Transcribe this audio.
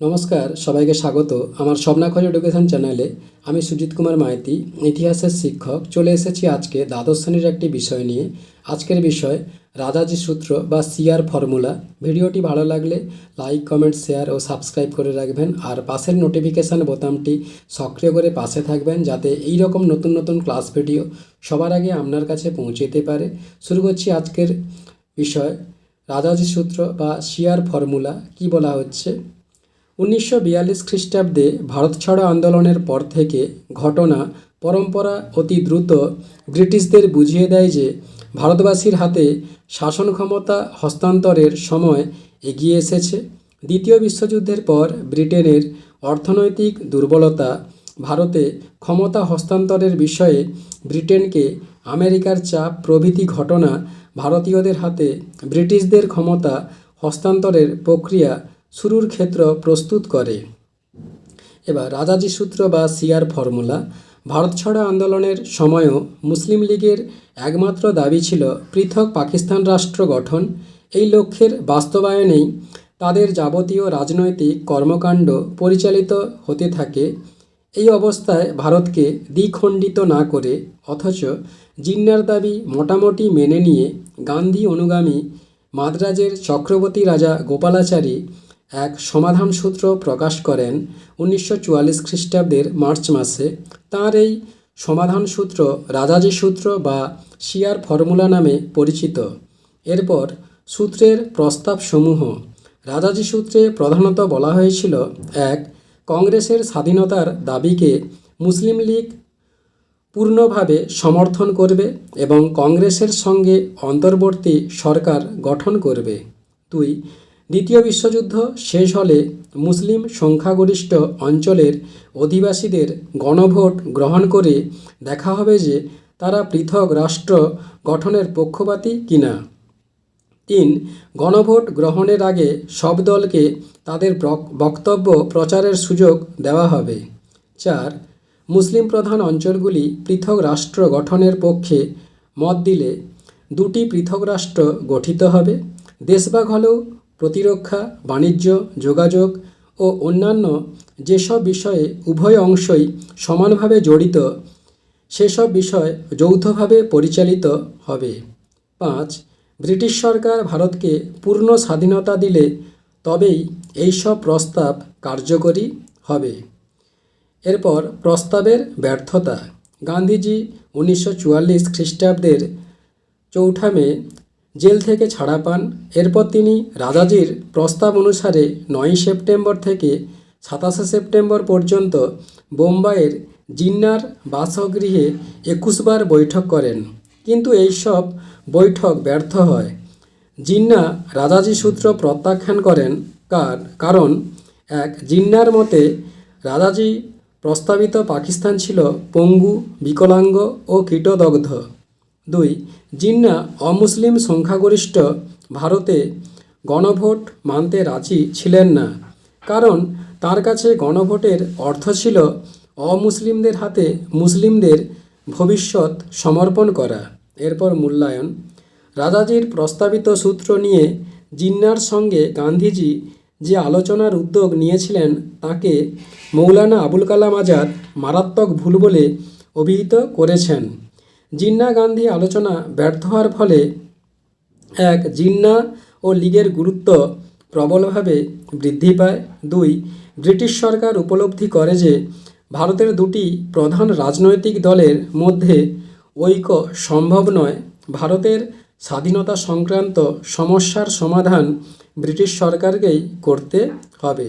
নমস্কার, সবাইকে স্বাগত। আমার স্বপ্নাখোঁজ এডুকেশন চ্যানেলে আমি সুজিত কুমার মাইতি, ইতিহাসের শিক্ষক। চলে এসেছি আজকে দ্বাদশ শ্রেণির একটি বিষয় নিয়ে। আজকের বিষয়, রাজাজি সূত্র বা সিআর ফর্মুলা। ভিডিওটি ভালো লাগলে লাইক, কমেন্ট, শেয়ার ও সাবস্ক্রাইব করে রাখবেন। আর পাশের নোটিফিকেশান বোতামটি সক্রিয় করে পাশে থাকবেন যাতে এই রকম নতুন নতুন ক্লাস ভিডিও সবার আগে আপনার কাছে পৌঁছেতে পারে। শুরু করছি আজকের বিষয়, রাজাজি সূত্র বা সিআর ফর্মুলা কি বলা হচ্ছে? উনিশশো বিয়াল্লিশ খ্রিস্টাব্দে ভারত ছাড়ো আন্দোলনের পর থেকে ঘটনা, পরম্পরা অতি দ্রুত ব্রিটিশদের বুঝিয়ে দেয় যে ভারতবাসীর হাতে শাসন ক্ষমতা হস্তান্তরের সময় এগিয়ে এসেছে। দ্বিতীয় বিশ্বযুদ্ধের পর ব্রিটেনের অর্থনৈতিক দুর্বলতা ভারতে ক্ষমতা হস্তান্তরের বিষয়ে ব্রিটেনকে আমেরিকার চাপ প্রভৃতি ঘটনা ভারতীয়দের হাতে ব্রিটিশদের ক্ষমতা হস্তান্তরের প্রক্রিয়া শুরুর ক্ষেত্র প্রস্তুত করে। এবার রাজাজি সূত্র বা সিআর ফর্মুলা, ভারত ছাড়ো আন্দোলনের সময়ও মুসলিম লীগের একমাত্র দাবি ছিল পৃথক পাকিস্তান রাষ্ট্র গঠন। এই লক্ষ্যের বাস্তবায়নেই তাদের যাবতীয় রাজনৈতিক কর্মকাণ্ড পরিচালিত হতে থাকে। এই অবস্থায় ভারতকে দ্বিখণ্ডিত না করে, অথচ জিন্নার দাবি মোটামুটি মেনে নিয়ে গান্ধী অনুগামী মাদ্রাজের চক্রবর্তী রাজা গোপালাচারী এক সমাধান সূত্র প্রকাশ করেন উনিশশো চুয়াল্লিশ খ্রিস্টাব্দের মার্চ মাসে। তাঁর এই সমাধান সূত্র রাজাজি সূত্র বা শিয়ার ফর্মুলা নামে পরিচিত। এরপর সূত্রের প্রস্তাবসমূহ। রাজাজি সূত্রে প্রধানত বলা হয়েছিল, এক, কংগ্রেসের স্বাধীনতার দাবিকে মুসলিম লীগ পূর্ণভাবে সমর্থন করবে এবং কংগ্রেসের সঙ্গে অন্তর্বর্তী সরকার গঠন করবে। দুই দ্বিতীয় বিশ্বযুদ্ধ শেষ হলে মুসলিম সংখ্যাগরিষ্ঠ অঞ্চলের অধিবাসীদের গণভোট গ্রহণ করে দেখা হবে যে তারা পৃথক রাষ্ট্র গঠনের পক্ষপাতী কিনা। তিন, গণভোট গ্রহণের আগে সব দলকে তাদের বক্তব্য প্রচারের সুযোগ দেওয়া হবে। চার, মুসলিম প্রধান অঞ্চলগুলি পৃথক রাষ্ট্র গঠনের পক্ষে মত দিলে দুটি পৃথক রাষ্ট্র গঠিত হবে। দেশভাগ হলেও প্রতিরক্ষা, বাণিজ্য, যোগাযোগ ও অন্যান্য যেসব বিষয়ে উভয় অংশই সমানভাবে জড়িত, সেসব বিষয় যৌথভাবে পরিচালিত হবে। পাঁচ, ব্রিটিশ সরকার ভারতকে পূর্ণ স্বাধীনতা দিলে তবেই এইসব প্রস্তাব কার্যকরী হবে। এরপর প্রস্তাবের ব্যর্থতা। গান্ধীজি উনিশশো চুয়াল্লিশ খ্রিস্টাব্দের চৌঠা মে জেল থেকে ছাড়া পান। এরপর তিনি রাজাজির প্রস্তাব অনুসারে নয়ই সেপ্টেম্বর থেকে সাতাশে সেপ্টেম্বর পর্যন্ত বোম্বাইয়ের জিন্নার বাসগৃহে একুশবার বৈঠক করেন। কিন্তু এইসব বৈঠক ব্যর্থ হয়। জিন্না রাজাজি সূত্র প্রত্যাখ্যান করেন কার কারণ, এক, জিন্নার মতে রাজাজি প্রস্তাবিত পাকিস্তান ছিল পঙ্গু, বিকলাঙ্গ ও কীটদগ্ধ। দুই, জিন্না অমুসলিম সংখ্যাগরিষ্ঠ ভারতে গণভোট মানতে রাজি ছিলেন না। কারণ তার কাছে গণভোটের অর্থ ছিল অমুসলিমদের হাতে মুসলিমদের ভবিষ্যৎ সমর্পণ করা। এরপর মূল্যায়ন। রাজাজির প্রস্তাবিত সূত্র নিয়ে জিন্নার সঙ্গে গান্ধীজি যে আলোচনার উদ্যোগ নিয়েছিলেন তাকে মৌলানা আবুল কালাম আজাদ মারাত্মক ভুল বলে অভিহিত করেছেন। জিন্না গান্ধী আলোচনা ব্যর্থ হওয়ার ফলে এক জিন্না ও লীগের গুরুত্ব প্রবলভাবে বৃদ্ধি পায়। দুই, ব্রিটিশ সরকার উপলব্ধি করে যে ভারতের দুটি প্রধান রাজনৈতিক দলের মধ্যে ঐক্য সম্ভব নয়। ভারতের স্বাধীনতা সংক্রান্ত সমস্যার সমাধান ব্রিটিশ সরকারকেই করতে হবে।